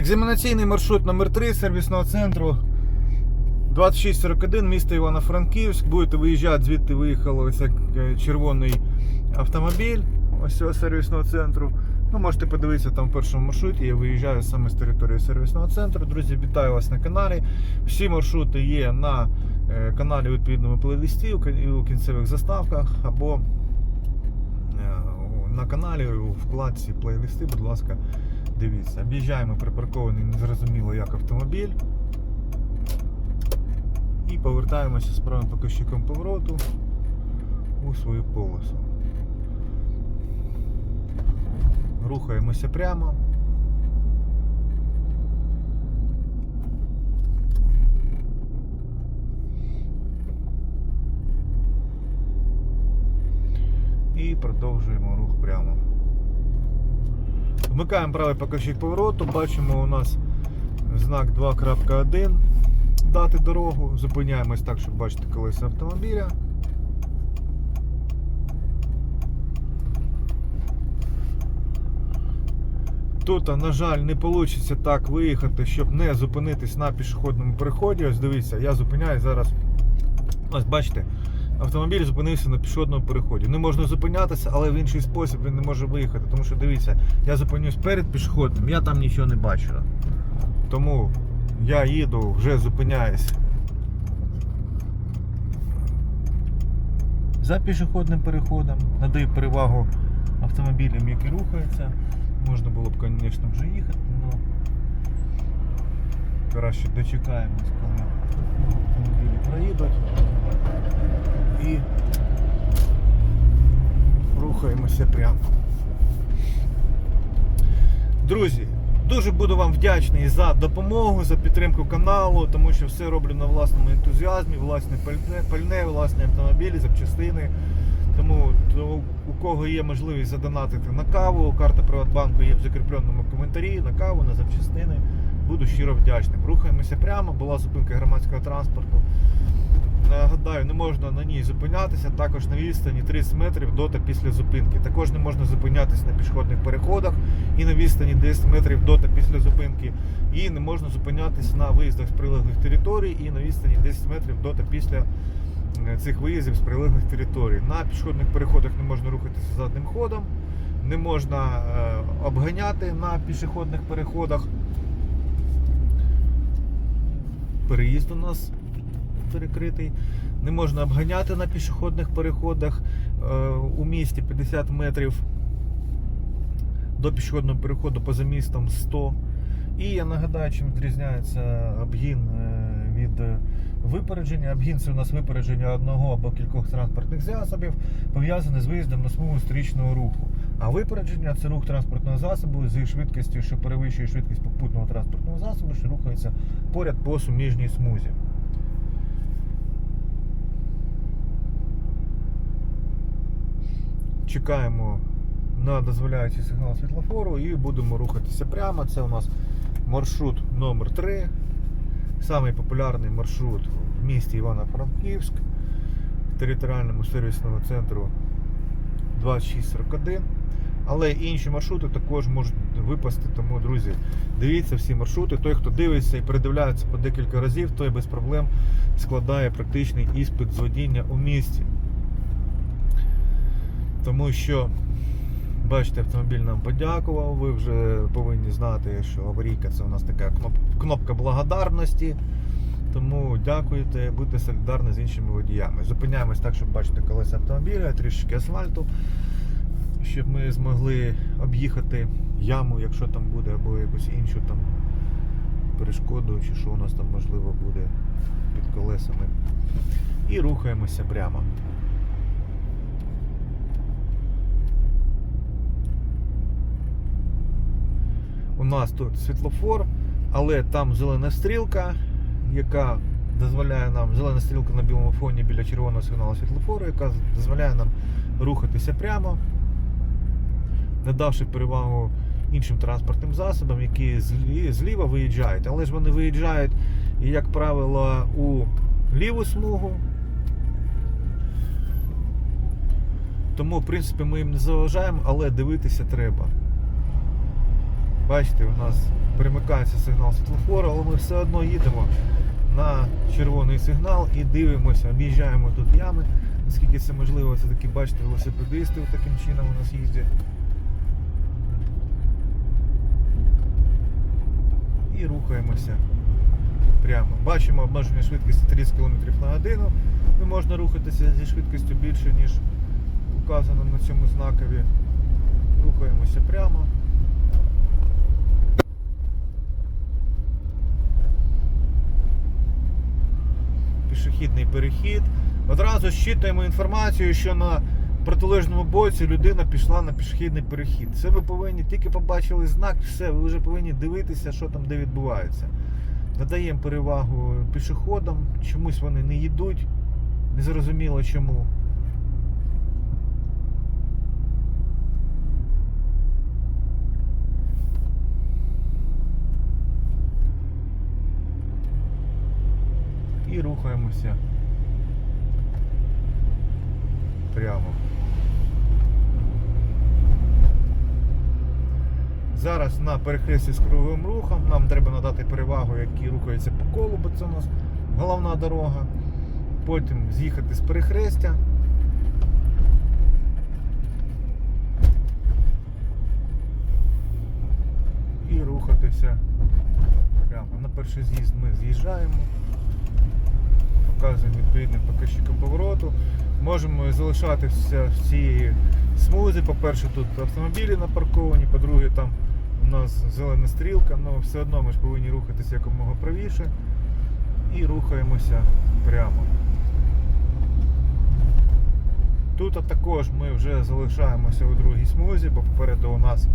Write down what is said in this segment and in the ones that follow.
Екзаменаційний маршрут номер 3 сервісного центру 2641, місто Івано-Франківськ. Будете виїжджати, звідти виїхав е, червоний автомобіль ось цього сервісного центру. Ну, можете подивитися там в першому маршруті. Я виїжджаю саме з території сервісного центру. Друзі, вітаю вас на каналі. Всі маршрути є на е, каналі у відповідному плейлисті у кінцевих заставках або е, на каналі у вкладці плейлисти, будь ласка, дивіться. Об'їжджаємо припаркований незрозуміло як автомобіль. І повертаємося з правим покажчиком повороту у свою полосу. Рухаємося прямо. І продовжуємо рух прямо. Вмикаємо правий покажчик повороту, бачимо у нас знак 2.1. Дати дорогу, зупиняємось так, щоб бачити колеса автомобіля. Тут, на жаль, не вийде так виїхати, щоб не зупинитись на пішохідному переході. Ось дивіться, я зупиняюсь зараз. Ось бачите, автомобіль зупинився на пішохідному переході. Не можна зупинятися, але в інший спосіб він не може виїхати. Тому що дивіться, я зупинюсь перед пішохідним, я там нічого не бачу. Тому я їду, вже зупиняюсь. За пішохідним переходом, надаю перевагу автомобілям, які рухаються. Можна було б, звісно, вже їхати, але краще дочекаємось, коли автомобілі проїдуть. І рухаємося прямо. Друзі, дуже буду вам вдячний за допомогу, за підтримку каналу, тому що все роблю на власному ентузіазмі, власне пальне, власні автомобілі, запчастини. Тому то, у кого є можливість задонатити на каву, карта Приватбанку є в закріпленому коментарі, на каву, на запчастини. Буду щиро вдячним. Рухаємося прямо, була зупинка громадського транспорту. Нагадаю, не можна на ній зупинятися, також на відстані 30 метрів до та після зупинки. Також не можна зупинятися на пішохідних переходах і на відстані 10 метрів до та після зупинки. І не можна зупинятися на виїздах з прилеглих територій і на відстані 10 метрів до та після е, цих виїздів з прилеглих територій. На пішохідних переходах не можна рухатися задним ходом, не можна е, обганяти на пішохідних переходах. Переїзд у нас перекритий. Не можна обганяти на пішохідних переходах е, у місті 50 метрів до пішохідного переходу поза містом 100. І я нагадаю, чим відрізняється обгін е, від випередження. Обгін це у нас випередження одного або кількох транспортних засобів, пов'язане з виїздом на смугу стрічного руху. А випередження це рух транспортного засобу зі швидкістю, що перевищує швидкість попутного транспортного засобу, що рухається поряд по суміжній смузі. Чекаємо на дозволяючий сигнал світлофору і будемо рухатися прямо. Це у нас маршрут номер 3 Самий популярний маршрут в місті Івано-Франківськ, територіальному сервісному центру 2641. Але інші маршрути також можуть випасти. Тому, друзі, дивіться всі маршрути. Той, хто дивиться і передивляється по декілька разів, той без проблем складає практичний іспит з водіння у місті. Тому що, бачите, автомобіль нам подякував. Ви вже повинні знати, що аварійка це у нас така кноп- кнопка благодарності. Тому дякуйте, будьте солідарні з іншими водіями. Зупиняємось так, щоб бачити колеса автомобіля, трішки асфальту, щоб ми змогли об'їхати яму, якщо там буде, або якусь іншу там перешкоду, чи що у нас там можливо буде під колесами. І рухаємося прямо. У нас тут світлофор, але там зелена стрілка, яка дозволяє нам, зелена стрілка на білому фоні біля червоного сигналу світлофору, яка дозволяє нам рухатися прямо, не давши перевагу іншим транспортним засобам, які зліва виїжджають. Але ж вони виїжджають, як правило, у ліву смугу. Тому, в принципі, ми їм не заважаємо, але дивитися треба. Бачите, у нас перемикається сигнал світлофору, але ми все одно їдемо на червоний сигнал і дивимося, об'їжджаємо тут ями. Наскільки це можливо, це такі, бачите, велосипедисти таким чином у нас їздять. І рухаємося прямо. Бачимо обмеження швидкості 30 км на годину. Не можна рухатися зі швидкістю більше, ніж указано на цьому знакові. Рухаємося прямо. Пішохідний перехід. Одразу щитуємо інформацію, що на протилежному боці людина пішла на пішохідний перехід. Це ви повинні тільки побачили знак, все, ви вже повинні дивитися, що там де відбувається. Надаємо перевагу пішоходам, чомусь вони не їдуть, незрозуміло чому. І рухаємося прямо. Зараз на перехресті з круговим рухом нам треба надати перевагу, який рухається по колу, бо це у нас головна дорога. Потім з'їхати з перехрестя. І рухатися прямо. На перший з'їзд ми з'їжджаємо, показуємо відповідним показчиком повороту. Можемо залишатися в цій смузі. По-перше, тут автомобілі напарковані, по-друге, там у нас зелена стрілка, але все одно ми ж повинні рухатися якомога правіше і рухаємося прямо. Тут також ми вже залишаємося у другій смузі, бо попереду у нас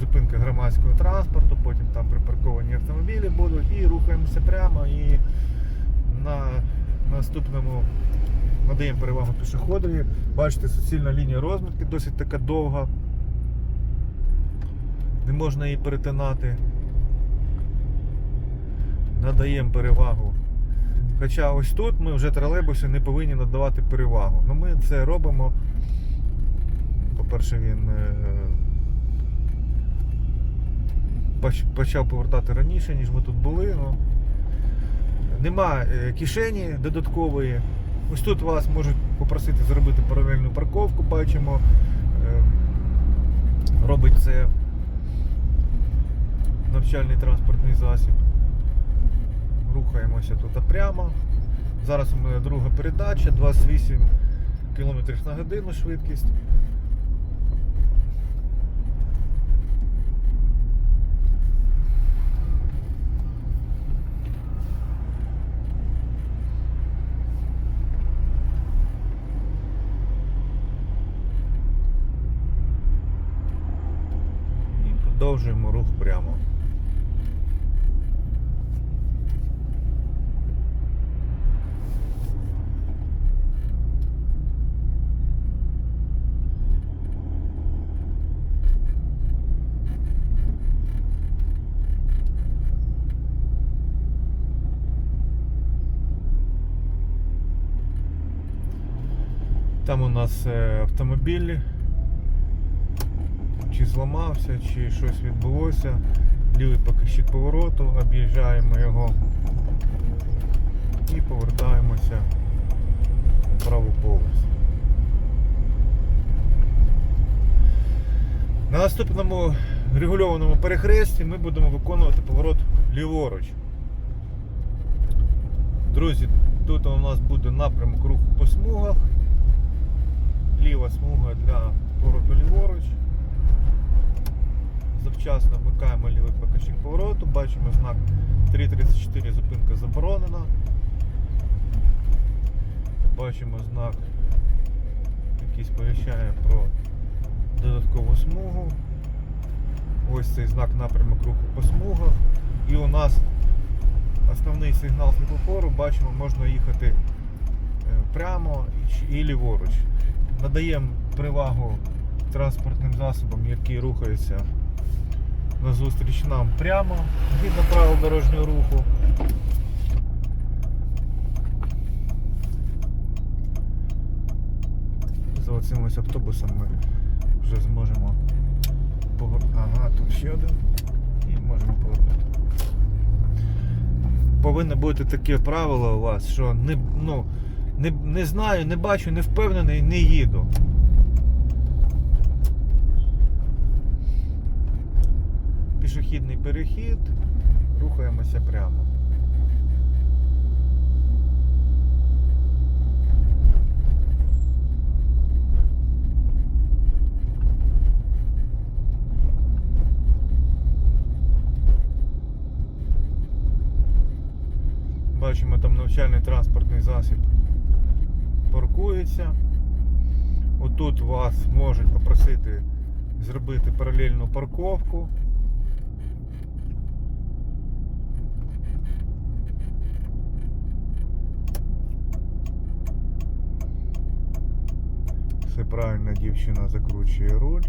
зупинка громадського транспорту, потім там припарковані автомобілі будуть і рухаємося прямо і на наступному надаємо перевагу пішоходові. Бачите, суцільна лінія розмітки досить така довга. Не можна її перетинати. Надаємо перевагу. Хоча ось тут ми вже тролейбуси не повинні надавати перевагу. Ну ми це робимо. По-перше, він е, поч- почав повертати раніше, ніж ми тут були. Ну, нема е, кишені додаткової. Ось тут вас можуть попросити зробити паралельну парковку, бачимо. Е, Робить це навчальний транспортний засіб. Рухаємося тут прямо. Зараз у мене друга передача, 28 км на годину швидкість. І продовжуємо рух прямо. Там у нас е, автомобіль зламався, чи щось відбулося. Лівий покажчик повороту, об'їжджаємо його і повертаємося в праву полосу. На наступному регульованому перехресті ми будемо виконувати поворот ліворуч. Друзі, тут у нас буде напрямок руху по смугах. Ліва смуга для повороту ліворуч. Завчасно вмикаємо лівий покажчик повороту, бачимо знак 3.34 зупинка заборонена. Бачимо знак, який сповіщає про додаткову смугу. Ось цей знак напрямок руху по смугах. І у нас основний сигнал світлофору, бачимо, можна їхати е, прямо і- ліворуч. Надаємо перевагу транспортним засобам, які рухаються назустріч нам прямо згідно правил дорожнього руху. За оцим ось автобусом ми вже зможемо повер... Ага, тут ще один. І можемо повернути. Повинно бути таке правило у вас, що не, ну, не, не знаю, не бачу, не впевнений, не їду. Пішохідний перехід. Рухаємося прямо. Бачимо, там навчальний транспортний засіб паркується. Отут вас можуть попросити зробити паралельну парковку. Все правильно дівчина закручує руль.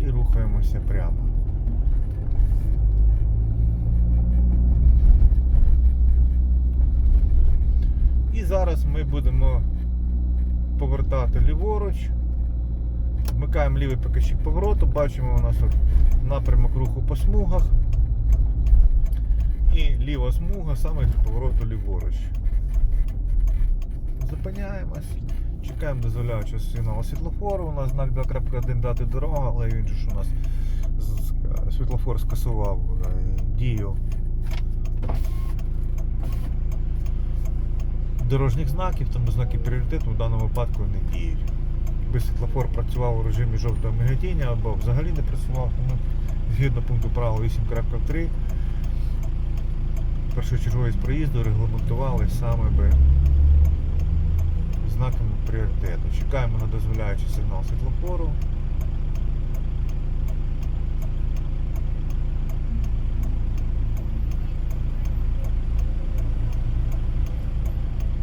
І рухаємося прямо. І зараз ми будемо повертати ліворуч. Вмикаємо лівий показчик повороту, бачимо у нас напрямок руху по смугах. Ліва смуга саме для повороту ліворуч. Зупиняємось. Чекаємо дозволяючого сигналу світлофору. У нас знак 2.1 дати дорога, але він ж у нас світлофор скасував е, дію дорожніх знаків, тому знаки пріоритету в даному випадку не діють. Якби світлофор працював у режимі жовтого миготіння або взагалі не працював, тому згідно пункту правил 8.3 першочерговість проїзду регламентували саме би знаками пріоритету. Чекаємо на дозволяючий сигнал світлофору.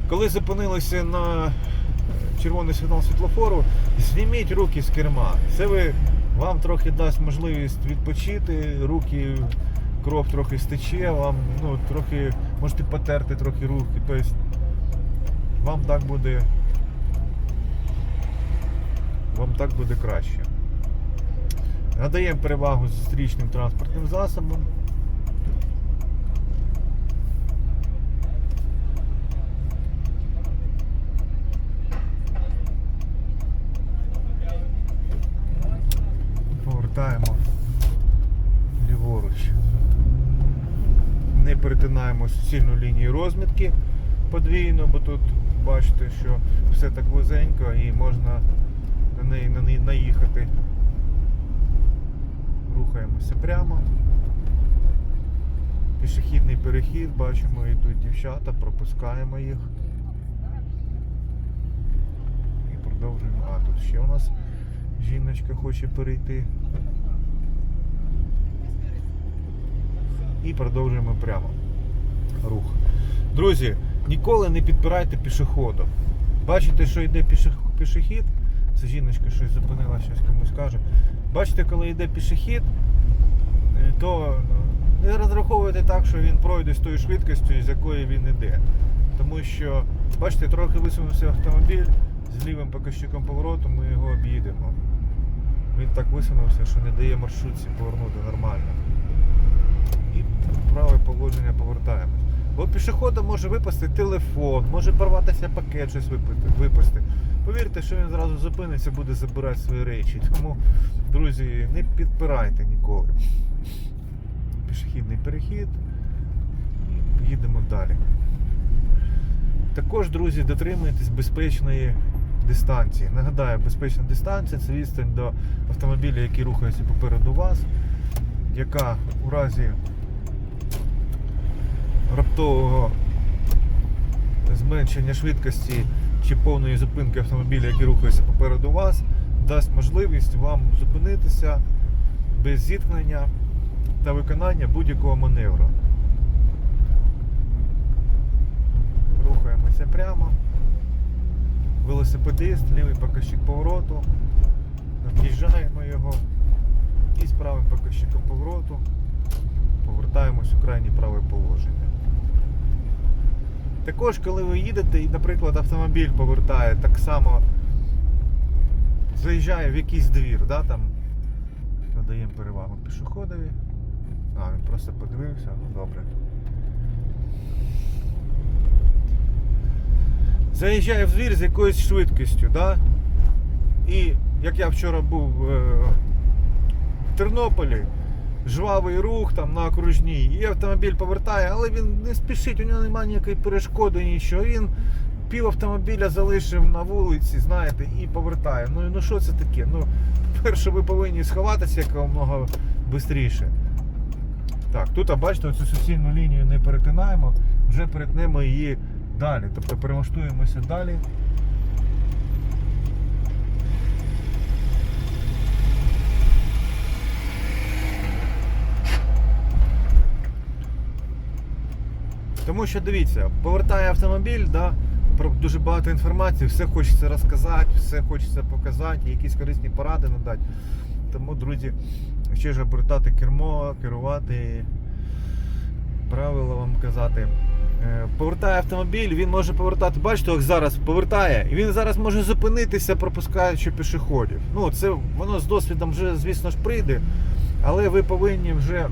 Коли зупинилися на червоний сигнал світлофору, зніміть руки з керма. Це ви, вам трохи дасть можливість відпочити, руки, кров трохи стече, вам ну, трохи можете потерти трохи руки. Тобто вам так буде. Вам так буде краще. Надаємо перевагу зустрічним транспортним засобам. Повертаємо ліворуч. Не перетинаємо суцільну лінію розмітки подвійно, бо тут бачите, що все так вузенько і можна на неї, на неї наїхати. Рухаємося прямо. Пішохідний перехід, бачимо, йдуть дівчата, пропускаємо їх. І продовжуємо. А, тут ще у нас жіночка хоче перейти. І продовжуємо прямо рух. Друзі, ніколи не підпирайте пішоходу. Бачите, що йде пішохід. Це жіночка щось зупинила, щось комусь каже. Бачите, коли йде пішохід, е, то е, не розраховуйте так, що він пройде з тою швидкістю, з якої він йде. Тому що, бачите, трохи висунувся автомобіль з лівим показчиком повороту, ми його об'їдемо. Він так висунувся, що не дає маршрутці повернути нормально. І праве положення повертаємось. Бо пішохода може випасти телефон, може порватися пакет, щось випасти. Повірте, що він зразу зупиниться, буде забирати свої речі. Тому, друзі, не підпирайте ніколи. Пішохідний перехід. Їдемо далі. Також, друзі, дотримуйтесь безпечної дистанції. Нагадаю, безпечна дистанція це відстань до автомобіля, який рухається попереду вас, яка у разі раптового зменшення швидкості чи повної зупинки автомобіля, який рухається попереду вас, дасть можливість вам зупинитися без зіткнення та виконання будь-якого маневру. Рухаємося прямо. Велосипедист, лівий показчик повороту. Об'їжджаємо його і з правим показчиком повороту повертаємось у крайнє праве положення. Також, коли ви їдете і, наприклад, автомобіль повертає, так само заїжджає в якийсь двір, да, там надаємо перевагу пішоходові. А, він просто подивився, ну добре. Заїжджає в двір з якоюсь швидкістю, да? І як я вчора був е, в Тернополі, жвавий рух там на окружній, і автомобіль повертає, але він не спішить, у нього немає ніякої перешкоди, нічого. Він пів автомобіля залишив на вулиці, знаєте, і повертає. Ну, ну що це таке? Ну, перше, ви повинні сховатися якомога швидше. Так, тут, а бачите, цю суцільну лінію не перетинаємо, вже перетнемо її далі. Тобто перелаштуємося далі. Тому що дивіться, повертає автомобіль, да, про дуже багато інформації, все хочеться розказати, все хочеться показати, якісь корисні поради надати. Тому, друзі, ще ж обертати кермо, керувати, правила вам казати. Е, Повертає автомобіль, він може повертати. Бачите, як зараз повертає, і він зараз може зупинитися, пропускаючи пішоходів. Ну, це воно з досвідом вже, звісно ж, прийде, але ви повинні вже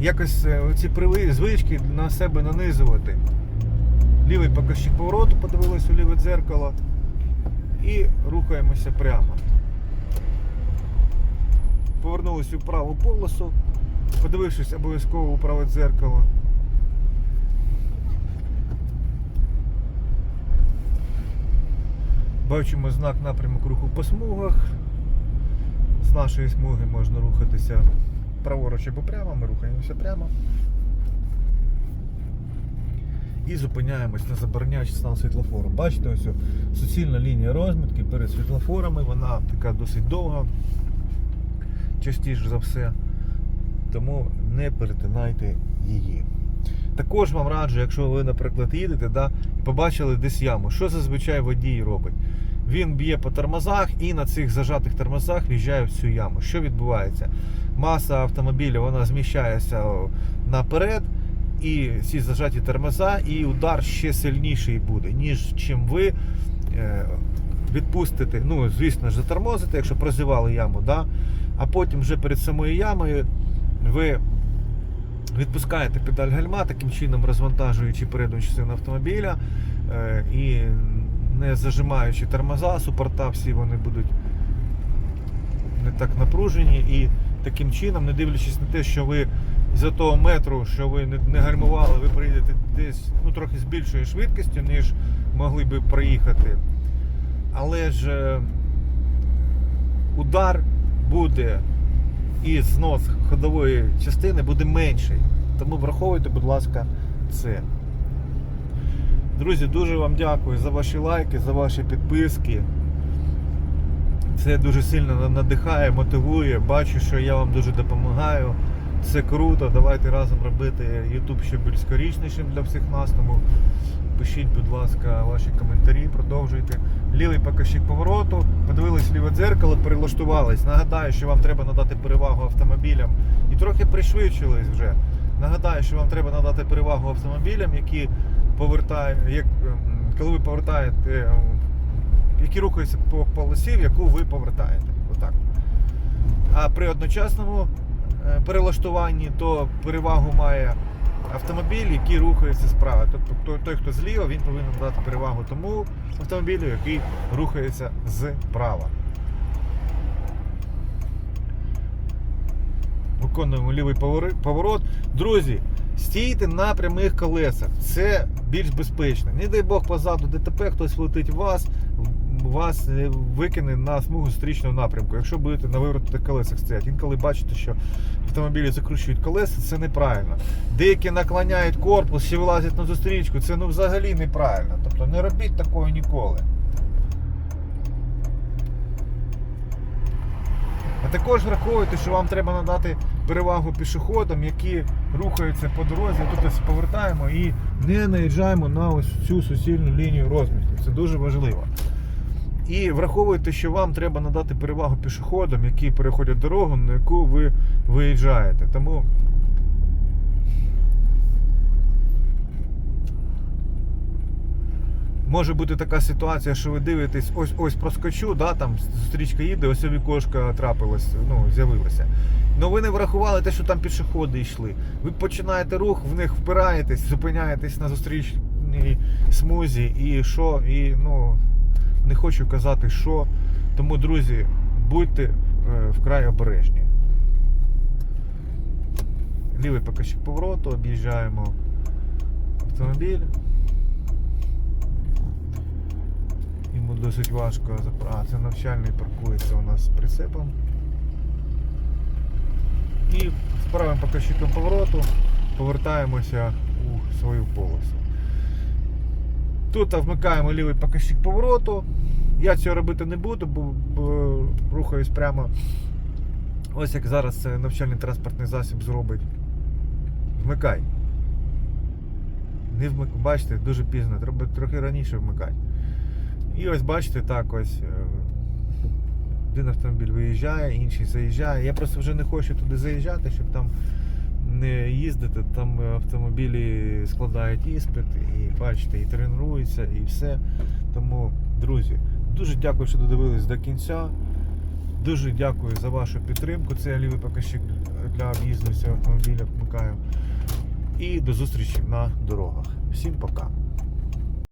якось е, ці звички на себе нанизувати. Лівий показчик повороту, подивились у ліве дзеркало і рухаємося прямо. Повернулись у праву полосу, подивившись обов'язково у праве дзеркало. Бачимо знак напрямок руху по смугах. З нашої смуги можна рухатися праворуч або прямо, ми рухаємося прямо. І зупиняємось на забороняючий стан світлофору. Бачите, ось суцільна лінія розмітки перед світлофорами, вона така досить довга, частіше за все. Тому не перетинайте її. Також вам раджу, якщо ви, наприклад, їдете да, і побачили десь яму, що зазвичай водій робить? Він б'є по тормозах і на цих зажатих тормозах в'їжджає в цю яму. Що відбувається? Маса автомобіля вона зміщається наперед, і ці зажаті тормоза, і удар ще сильніший буде, ніж чим ви е, відпустите, ну, звісно ж, затормозите, якщо прозівали яму, да? а потім вже перед самою ямою ви відпускаєте педаль гальма, таким чином розвантажуючи передню частину автомобіля е, і не зажимаючи тормоза, супорта всі вони будуть не так напружені і таким чином, не дивлячись на те, що ви за того метру, що ви не, гальмували, ви приїдете десь ну, трохи з більшою швидкістю, ніж могли би проїхати. Але ж е, удар буде і знос ходової частини буде менший. Тому враховуйте, будь ласка, це. Друзі, дуже вам дякую за ваші лайки, за ваші підписки. Це дуже сильно надихає, мотивує. Бачу, що я вам дуже допомагаю. Це круто. Давайте разом робити YouTube ще більш скорічнішим для всіх нас. Тому пишіть, будь ласка, ваші коментарі, продовжуйте. Лівий показчик повороту, подивились ліве дзеркало, перелаштувались. Нагадаю, що вам треба надати перевагу автомобілям і трохи пришвидшились вже. Нагадаю, що вам треба надати перевагу автомобілям, які повертають, як, ем, коли ви повертаєте, ем, які рухаються по полосі, в яку ви повертаєте. Отак. А при одночасному е, перелаштуванні, то перевагу має автомобіль, який рухається справа. Тобто той, хто зліва, він повинен дати перевагу тому автомобілю, який рухається зправа. Виконуємо лівий поворот. Друзі, стійте на прямих колесах. Це більш безпечно. Не дай Бог позаду ДТП, хтось влетить в вас, вас е, викине на смугу зустрічного напрямку. Якщо будете на виворотних колесах стояти. Інколи бачите, що автомобілі закручують колеса, це неправильно. Деякі наклоняють корпус, ще вилазять на зустрічку. Це ну взагалі неправильно. Тобто не робіть такого ніколи. А також враховуйте, що вам треба надати перевагу пішоходам, які рухаються по дорозі. Тут ось повертаємо і не наїжджаємо на ось цю суцільну лінію розмітки. Це дуже важливо. І враховуйте, що вам треба надати перевагу пішоходам, які переходять дорогу, на яку ви виїжджаєте. Тому може бути така ситуація, що ви дивитесь, ось ось проскочу, да, там зустрічка їде, ось вікошка трапилась, ну, з'явилася. Ну ви не врахували те, що там пішоходи йшли. Ви починаєте рух, в них впираєтесь, зупиняєтесь на зустрічній смузі, і що, і ну не хочу казати, що. Тому, друзі, будьте е, вкрай обережні. Лівий покажчик повороту, об'їжджаємо автомобіль. Йому досить важко А, це навчальний паркується у нас з прицепом. І з правим покажчиком повороту повертаємося у свою полосу. Тут вмикаємо лівий покажчик повороту. Я цього робити не буду, бо рухаюсь прямо. Ось як зараз навчальний транспортний засіб зробить. Вмикай. Не вмик... Бачите, дуже пізно, треба трохи раніше вмикати. І ось бачите, так ось. е, Один автомобіль виїжджає, інший заїжджає. Я просто вже не хочу туди заїжджати, щоб там не їздити. Там автомобілі складають іспит, і бачите, і тренуються, і все. Тому, друзі, дуже дякую, що додивились до кінця. Дуже дякую за вашу підтримку. Це лівий покажчик для об'їзду цього автомобіля вмикаю. І до зустрічі на дорогах. Всім пока.